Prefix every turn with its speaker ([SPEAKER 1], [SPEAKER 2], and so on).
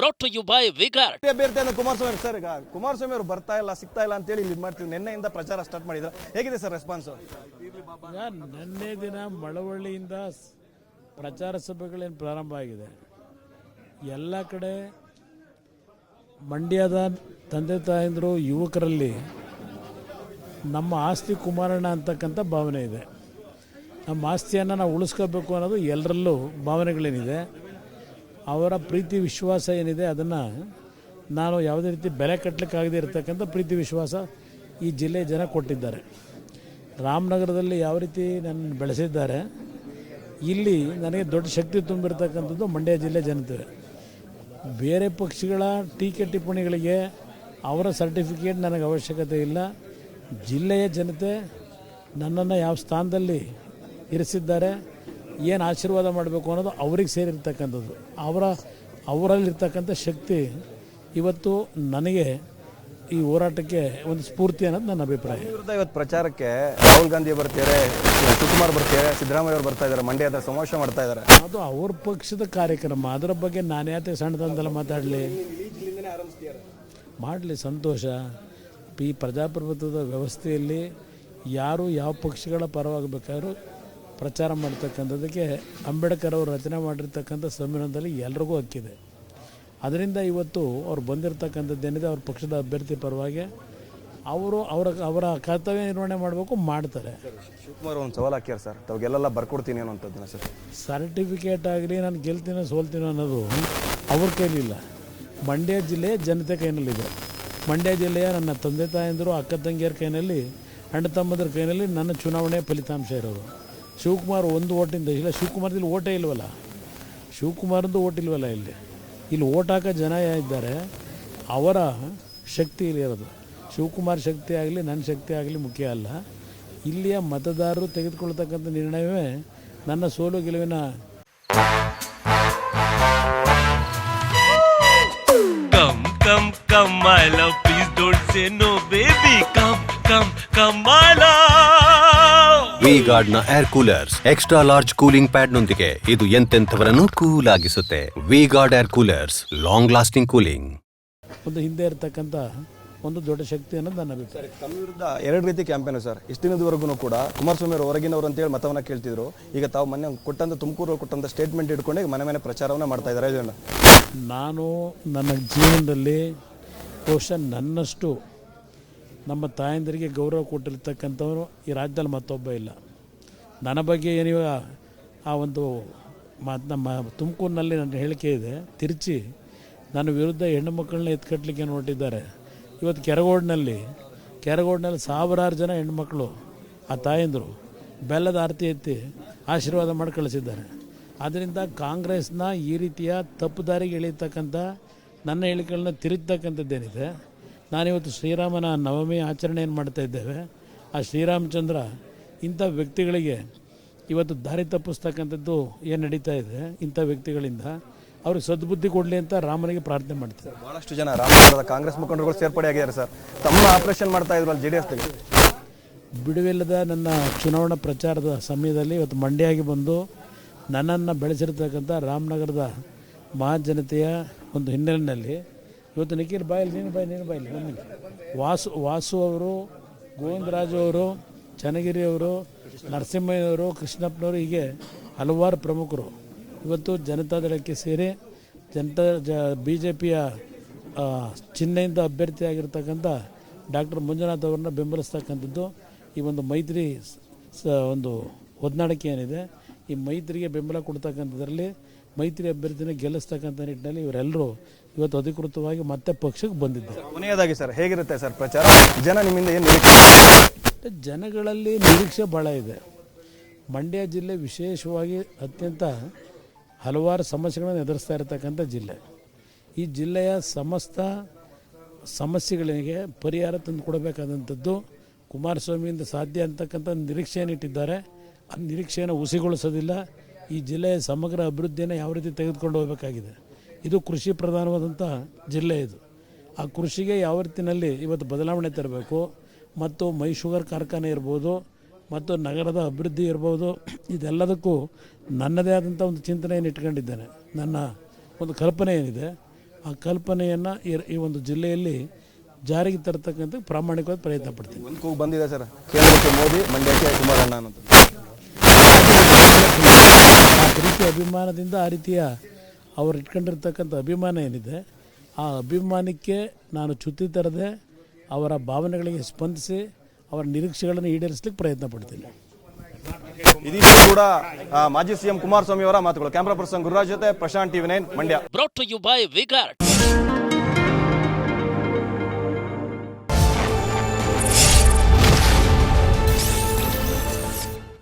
[SPEAKER 1] Brought to you by ವಿಕಾರ್
[SPEAKER 2] ಅಭ್ಯರ್ಥಿ ಅಂದ್ರೆ ಕುಮಾರಸ್ವಾಮಿ ಸರ್ ಈಗ ಕುಮಾರಸ್ವಾಮಿ ಅವರು ಬರ್ತಾ ಇಲ್ಲ ಸಿಗ್ತಾ ಇಲ್ಲ ಅಂತೇಳಿ ಇಲ್ಲಿ ಮಾಡ್ತೀವಿ. ನಿನ್ನೆಯಿಂದ ಪ್ರಚಾರ ಸ್ಟಾರ್ಟ್ ಮಾಡಿದ್ರೆ. ಹೇಗಿದೆ ಸರ್ ರೆಸ್ಪಾನ್ಸ್
[SPEAKER 3] ನಿನ್ನೆ ದಿನ ಮಳವಳ್ಳಿಯಿಂದ ಸ್- ಪ್ರಚಾರ ಸಭೆಗಳೇನು ಪ್ರಾರಂಭ ಆಗಿದೆ. ಎಲ್ಲ ಕಡೆ ಮಂಡ್ಯದ ತಂದೆ ತಾಯಂದರು ಯುವಕರಲ್ಲಿ ನಮ್ಮ ಆಸ್ತಿ ಕುಮಾರಣ್ಣ ಅಂತಕ್ಕಂಥ ಭಾವನೆ ಇದೆ. ನಮ್ಮ ಆಸ್ತಿಯನ್ನು ನಾವು ಉಳಿಸ್ಕೋಬೇಕು ಅನ್ನೋದು ಎಲ್ಲರಲ್ಲೂ ಭಾವನೆಗಳೇನಿದೆ. ಅವರ ಪ್ರೀತಿ, ವಿಶ್ವಾಸ ಏನಿದೆ ಅದನ್ನು ನಾನು ಯಾವುದೇ ರೀತಿ ಬೆಲೆ ಕಟ್ಟಲಿಕ್ಕಾಗದೇ ಇರತಕ್ಕಂಥ ಪ್ರೀತಿ, ವಿಶ್ವಾಸ ಈ ಜಿಲ್ಲೆಯ ಜನ ಕೊಟ್ಟಿದ್ದಾರೆ. ರಾಮನಗರದಲ್ಲಿ ಯಾವ ರೀತಿ ನನ್ನ ಬೆಳೆಸಿದ್ದಾರೆ, ಇಲ್ಲಿ ನನಗೆ ದೊಡ್ಡ ಶಕ್ತಿ ತುಂಬಿರ್ತಕ್ಕಂಥದ್ದು ಮಂಡ್ಯ ಜಿಲ್ಲೆ ಜನತೆ. ಬೇರೆ ಪಕ್ಷಗಳ ಟೀಕೆ ಟಿಪ್ಪಣಿಗಳಿಗೆ ಅವರ ಸರ್ಟಿಫಿಕೇಟ್ ನನಗೆ ಅವಶ್ಯಕತೆ ಇಲ್ಲ. ಜಿಲ್ಲೆಯ ಜನತೆ ನನ್ನನ್ನು ಯಾವ ಸ್ಥಾನದಲ್ಲಿ ಇರಿಸಿದ್ದಾರೆ ಏನು ಆಶೀರ್ವಾದ ಮಾಡಬೇಕು ಅನ್ನೋದು ಅವ್ರಿಗೆ ಸೇರಿರ್ತಕ್ಕಂಥದ್ದು. ಅವರ ಅವರಲ್ಲಿರ್ತಕ್ಕಂಥ ಶಕ್ತಿ ಇವತ್ತು ನನಗೆ ಈ ಹೋರಾಟಕ್ಕೆ ಒಂದು ಸ್ಫೂರ್ತಿ ಅನ್ನೋದು ನನ್ನ ಅಭಿಪ್ರಾಯ.
[SPEAKER 2] ವಿರುದ್ಧ ಇವತ್ತು ಪ್ರಚಾರಕ್ಕೆ ರಾಹುಲ್ ಗಾಂಧಿ ಬರ್ತಾರೆ ಶಿವಕುಮಾರ್ ಬರ್ತಾರೆ ಸಿದ್ದರಾಮಯ್ಯ ಅವರು ಬರ್ತಾ ಇದ್ದಾರೆ ಮಂಡ್ಯದ ಸಮಾವೇಶ ಮಾಡ್ತಾ ಇದ್ದಾರೆ
[SPEAKER 3] ಅದು ಅವ್ರ ಪಕ್ಷದ ಕಾರ್ಯಕ್ರಮ. ಅದರ ಬಗ್ಗೆ ನಾನು ಯಾತೆ ಸಣ್ಣದಂತೆಲ್ಲ ಮಾತಾಡಲಿ? ಮಾಡಲಿ ಸಂತೋಷ. ಈ ಪ್ರಜಾಪ್ರಭುತ್ವದ ವ್ಯವಸ್ಥೆಯಲ್ಲಿ ಯಾರು ಯಾವ ಪಕ್ಷಗಳ ಪರವಾಗಬೇಕಾದ್ರೂ ಪ್ರಚಾರ ಮಾಡ್ತಕ್ಕಂಥದ್ದಕ್ಕೆ ಅಂಬೇಡ್ಕರ್ ಅವರು ರಚನೆ ಮಾಡಿರ್ತಕ್ಕಂಥ ಸಂವಿಧಾನದಲ್ಲಿ ಎಲ್ರಿಗೂ ಹಕ್ಕಿದೆ. ಅದರಿಂದ ಇವತ್ತು ಅವ್ರು ಬಂದಿರತಕ್ಕಂಥದ್ದೇನಿದೆ ಅವ್ರ ಪಕ್ಷದ ಅಭ್ಯರ್ಥಿ ಪರವಾಗಿ ಅವರು ಅವರ ಅವರ ಕರ್ತವ್ಯ ನಿರ್ವಹಣೆ ಮಾಡಬೇಕು ಮಾಡ್ತಾರೆ.
[SPEAKER 2] ಶಿವಕುಮಾರ್ ಒಂದು ಸವಾಲು ಹಾಕ್ಯಾರ ಸರ್. ಅವಾಗೆಲ್ಲ ಬರ್ಕೊಡ್ತೀನಿ ಅನ್ನೋಂಥದ್ದನ್ನ ಸರ್.
[SPEAKER 3] ಸರ್ಟಿಫಿಕೇಟ್ ಆಗಲಿ ನಾನು ಗೆಲ್ತೀನೋ ಸೋಲ್ತೀನೋ ಅನ್ನೋದು ಅವ್ರ ಕೈಲಿಲ್ಲ. ಮಂಡ್ಯ ಜಿಲ್ಲೆಯ ಜನತೆ ಕೈನಲ್ಲಿದೆ. ಮಂಡ್ಯ ಜಿಲ್ಲೆಯ ನನ್ನ ತಂದೆ ತಾಯಂದಿರು ಅಕ್ಕ ತಂಗಿಯರ ಕೈನಲ್ಲಿ ಅಣ್ಣ ತಮ್ಮದ್ರ ಕೈನಲ್ಲಿ ನನ್ನ ಚುನಾವಣೆ ಫಲಿತಾಂಶ ಇರೋದು. ಶಿವಕುಮಾರ್ ಒಂದು ಓಟಿಂದ, ಇಲ್ಲ, ಶಿವಕುಮಾರ್ದಲ್ಲಿ ಓಟೇ ಇಲ್ವಲ್ಲ? ಶಿವಕುಮಾರ್ದು ಓಟಿಲ್ವಲ್ಲ ಇಲ್ಲಿ? ಇಲ್ಲಿ ಓಟ್ ಹಾಕೋ ಜನ ಇದ್ದಾರೆ. ಅವರ ಶಕ್ತಿ ಇರೋದು. ಶಿವಕುಮಾರ್ ಶಕ್ತಿ ಆಗಲಿ ನನ್ನ ಶಕ್ತಿ ಆಗಲಿ ಮುಖ್ಯ ಅಲ್ಲ. ಇಲ್ಲಿಯ ಮತದಾರರು ತೆಗೆದುಕೊಳ್ತಕ್ಕಂಥ ನಿರ್ಣಯವೇ ನನ್ನ ಸೋಲು ಗೆಲುವಿನ
[SPEAKER 4] come come my love. Please come my love.
[SPEAKER 5] V ಗಾರ್ಡ್ನ air coolers extra large cooling pad ನೊಂದಿಗೆ ಇದು ಎಂತೆಂಥವರನ್ನು cool ಆಗಿಸುತ್ತೆ. V Guard air coolers long lasting cooling
[SPEAKER 3] ಒಂದು ಹಿಂದೆ ಇರತಕ್ಕಂಥ ಒಂದು ದೊಡ್ಡ ಶಕ್ತಿ ಅನ್ನೋದು ನನ್ನ ಅಭಿಪ್ರಾಯ.
[SPEAKER 2] ತಮ್ಮ ವಿರುದ್ಧ ಎರಡು ರೀತಿ ಕ್ಯಾಂಪೇನ್ ಸರ್. ಇಷ್ಟು ದಿನದವರೆಗೂ ಕೂಡ ಕುಮಾರಸ್ವಾಮಿ ಅವರು ಹೊರಗಿನವರು ಅಂತೇಳಿ ಮತವನ್ನು ಕೇಳ್ತಿದ್ರು. ಈಗ ತಾವು ಮೊನ್ನೆ ಕೊಟ್ಟಂತ ತುಮಕೂರು ಕೊಟ್ಟಂತ ಸ್ಟೇಟ್ಮೆಂಟ್ ಇಟ್ಕೊಂಡು ಮನೆ ಮನೆ ಪ್ರಚಾರವನ್ನ ಮಾಡ್ತಾ ಇದ್ದಾರೆ ಇದನ್ನು
[SPEAKER 3] ನಾನು ನನ್ನ ಜೀವನದಲ್ಲಿ ಬಹುಶಃ ನನ್ನಷ್ಟು ನಮ್ಮ ತಾಯಂದಿರಿಗೆ ಗೌರವ ಕೊಟ್ಟಿರ್ತಕ್ಕಂಥವ್ರು ಈ ರಾಜ್ಯದಲ್ಲಿ ಮತ್ತೊಬ್ಬ ಇಲ್ಲ. ನನ್ನ ಬಗ್ಗೆ ಏನಿವ ಆ ಒಂದು ಮಾತು ನಮ್ಮ ತುಮಕೂರಿನಲ್ಲಿ ನನ್ನ ಹೇಳಿಕೆ ಇದೆ. ತಿರುಚಿ ನನ್ನ ವಿರುದ್ಧ ಹೆಣ್ಣು ಮಕ್ಕಳನ್ನ ಎತ್ಕಟ್ಟಲಿಕ್ಕೆ ಹೊರಟಿದ್ದಾರೆ. ಇವತ್ತು ಕೆರಗೋಡ್ನಲ್ಲಿ, ಕೆರಗೋಡಿನಲ್ಲಿ ಸಾವಿರಾರು ಜನ ಹೆಣ್ಮಕ್ಳು ಆ ತಾಯಂದರು ಬೆಲ್ಲದ ಆರತಿ ಎತ್ತಿ ಆಶೀರ್ವಾದ ಮಾಡಿ ಕಳಿಸಿದ್ದಾರೆ. ಆದ್ದರಿಂದ ಕಾಂಗ್ರೆಸ್ನ ಈ ರೀತಿಯ ತಪ್ಪು ದಾರಿಗೆ ಎಳೀತಕ್ಕಂಥ ನನ್ನ ಹೇಳಿಕೆಗಳನ್ನ ತಿರುಗ್ತಕ್ಕಂಥದ್ದೇನಿದೆ ನಾನಿವತ್ತು ಶ್ರೀರಾಮನ ನವಮಿ ಆಚರಣೆಯನ್ನು ಮಾಡ್ತಾ ಇದ್ದೇವೆ. ಆ ಶ್ರೀರಾಮಚಂದ್ರ ಇಂಥ ವ್ಯಕ್ತಿಗಳಿಗೆ ಇವತ್ತು ದಾರಿ ತಪ್ಪಿಸ್ತಕ್ಕಂಥದ್ದು ಏನು ನಡೀತಾ ಇದೆ ಇಂಥ ವ್ಯಕ್ತಿಗಳಿಂದ ಅವ್ರಿಗೆ ಸದ್ಬುದ್ಧಿ ಕೊಡಲಿ ಅಂತ ರಾಮನಿಗೆ ಪ್ರಾರ್ಥನೆ ಮಾಡ್ತಾರೆ
[SPEAKER 2] ಬಹಳಷ್ಟು ಜನ ರಾಮನಗರದ ಕಾಂಗ್ರೆಸ್ ಮುಖಂಡರುಗಳು ಸೇರ್ಪಡೆ ಆಗಿದ್ದಾರೆ ಸರ್. ತಮ್ಮ ಆಪರೇಷನ್ ಮಾಡ್ತಾ ಇದ್ರು ಅಲ್ಲಿ ಜೆ ಡಿ ಎಸ್
[SPEAKER 3] ಬಿಡುವಿಲ್ಲದ ನನ್ನ ಚುನಾವಣಾ ಪ್ರಚಾರದ ಸಮಯದಲ್ಲಿ ಇವತ್ತು ಮಂಡ್ಯಾಗಿ ಬಂದು ನನ್ನನ್ನು ಬೆಳೆಸಿರ್ತಕ್ಕಂಥ ರಾಮನಗರದ ಮಹಾಜನತೆಯ ಒಂದು ಹಿನ್ನೆಲೆಯಲ್ಲಿ ಇವತ್ತು ನಿಖಿಲ್ ಬಾಯಲ್ಲಿ ನೀನು ಬಾಯಿ, ನೀನು ಬಾಯಲ್ಲಿ ಒಂದು. ವಾಸು ವಾಸು ಅವರು ಗೋವಿಂದರಾಜು ಅವರು, ಚನ್ನಗಿರಿ ಅವರು, ನರಸಿಂಹಯ್ಯನವರು, ಕೃಷ್ಣಪ್ಪನವರು ಹೀಗೆ ಹಲವಾರು ಪ್ರಮುಖರು ಇವತ್ತು ಜನತಾದಳಕ್ಕೆ ಸೇರಿ ಜನತಾ ಜ ಬಿ ಜೆ ಪಿಯ ಚಿಹ್ನೆಯಿಂದ ಅಭ್ಯರ್ಥಿಯಾಗಿರ್ತಕ್ಕಂಥ ಡಾಕ್ಟರ್ ಮಂಜುನಾಥ್ ಅವರನ್ನ ಬೆಂಬಲಿಸ್ತಕ್ಕಂಥದ್ದು ಈ ಒಂದು ಮೈತ್ರಿ ಸ- ಒಂದು ಹೊಂದಾಣಿಕೆ ಏನಿದೆ ಈ ಮೈತ್ರಿಗೆ ಬೆಂಬಲ ಕೊಡ್ತಕ್ಕಂಥದ್ರಲ್ಲಿ ಮೈತ್ರಿ ಅಭ್ಯರ್ಥಿನ ಗೆಲ್ಲಿಸ್ತಕ್ಕಂಥ ನಿಟ್ಟಿನಲ್ಲಿ ಇವರೆಲ್ಲರೂ ಇವತ್ತು ಅಧಿಕೃತವಾಗಿ ಮತ್ತೆ ಪಕ್ಷಕ್ಕೆ ಬಂದಿದ್ದಾರೆ.
[SPEAKER 2] ಕೊನೆಯದಾಗಿ ಸರ್ ಹೇಗಿರುತ್ತೆ ಸರ್ ಪ್ರಚಾರ? ಜನ ನಿಮ್ಮಿಂದ ಏನು ನಿರೀಕ್ಷೆ?
[SPEAKER 3] ಜನಗಳಲ್ಲಿ ನಿರೀಕ್ಷೆ ಭಾಳ ಇದೆ. ಮಂಡ್ಯ ಜಿಲ್ಲೆ ವಿಶೇಷವಾಗಿ ಅತ್ಯಂತ ಹಲವಾರು ಸಮಸ್ಯೆಗಳನ್ನು ಎದುರಿಸ್ತಾ ಇರತಕ್ಕಂಥ ಜಿಲ್ಲೆ. ಈ ಜಿಲ್ಲೆಯ ಸಮಸ್ತ ಸಮಸ್ಯೆಗಳಿಗೆ ಪರಿಹಾರ ತಂದು ಕೊಡಬೇಕಾದಂಥದ್ದು ಕುಮಾರಸ್ವಾಮಿಯಿಂದ ಸಾಧ್ಯ ಅಂತಕ್ಕಂಥ ನಿರೀಕ್ಷೆಯನ್ನು ಇಟ್ಟಿದ್ದಾರೆ. ಆ ನಿರೀಕ್ಷೆಯನ್ನು ಹುಸಿಗೊಳಿಸೋದಿಲ್ಲ. ಈ ಜಿಲ್ಲೆಯ ಸಮಗ್ರ ಅಭಿವೃದ್ಧಿಯನ್ನು ಯಾವ ರೀತಿ ತೆಗೆದುಕೊಂಡು ಹೋಗಬೇಕಾಗಿದೆ? ಇದು ಕೃಷಿ ಪ್ರಧಾನವಾದಂಥ ಜಿಲ್ಲೆ ಇದು. ಆ ಕೃಷಿಗೆ ಯಾವ ರೀತಿಯಲ್ಲಿ ಇವತ್ತು ಬದಲಾವಣೆ ತರಬೇಕು? ಮತ್ತು ಮೈ ಶುಗರ್ ಕಾರ್ಖಾನೆ ಇರ್ಬೋದು, ಮತ್ತು ನಗರದ ಅಭಿವೃದ್ಧಿ ಇರ್ಬೋದು, ಇದೆಲ್ಲದಕ್ಕೂ ನನ್ನದೇ ಆದಂಥ ಒಂದು ಚಿಂತನೆಯನ್ನು ಇಟ್ಕೊಂಡಿದ್ದೇನೆ. ನನ್ನ ಒಂದು ಕಲ್ಪನೆ ಏನಿದೆ? ಆ ಕಲ್ಪನೆಯನ್ನು ಈ ಒಂದು ಜಿಲ್ಲೆಯಲ್ಲಿ ಜಾರಿಗೆ ತರತಕ್ಕಂಥ ಪ್ರಾಮಾಣಿಕವಾದ ಪ್ರಯತ್ನ ಪಡ್ತೀನಿ.
[SPEAKER 2] ಒಂದು ಕೂಗು ಬಂದಿದೆ ಸರ್. ಕೇಂದ್ರಕ್ಕೆ ಮೋದಿ, ಮಂಡ್ಯಕ್ಕೆ ಕುಮಾರಣ್ಣ
[SPEAKER 3] ಆ ರೀತಿಯ ಅಭಿಮಾನದಿಂದ ಆ ರೀತಿಯ ಅವ್ರು ಇಟ್ಕೊಂಡಿರ್ತಕ್ಕಂಥ ಅಭಿಮಾನ ಏನಿದೆ ಆ ಅಭಿಮಾನಕ್ಕೆ ನಾನು ಚ್ಯುತಿ ತರದೆ ಅವರ ಭಾವನೆಗಳಿಗೆ ಸ್ಪಂದಿಸಿ ಅವರ ನಿರೀಕ್ಷೆಗಳನ್ನು ಈಡೇರಿಸಲಿಕ್ಕೆ ಪ್ರಯತ್ನ ಪಡ್ತೀನಿ.
[SPEAKER 2] ಇದೀಗ ಕೂಡ ಮಾಜಿ ಸಿಎಂ ಕುಮಾರಸ್ವಾಮಿ ಅವರ ಮಾತುಗಳು. ಕ್ಯಾಮ್ರಾ ಪರ್ಸನ್ ಗುರುರಾಜ್ ಜೊತೆ Prashant TV nine Mandya.
[SPEAKER 1] Brought to you by Vigart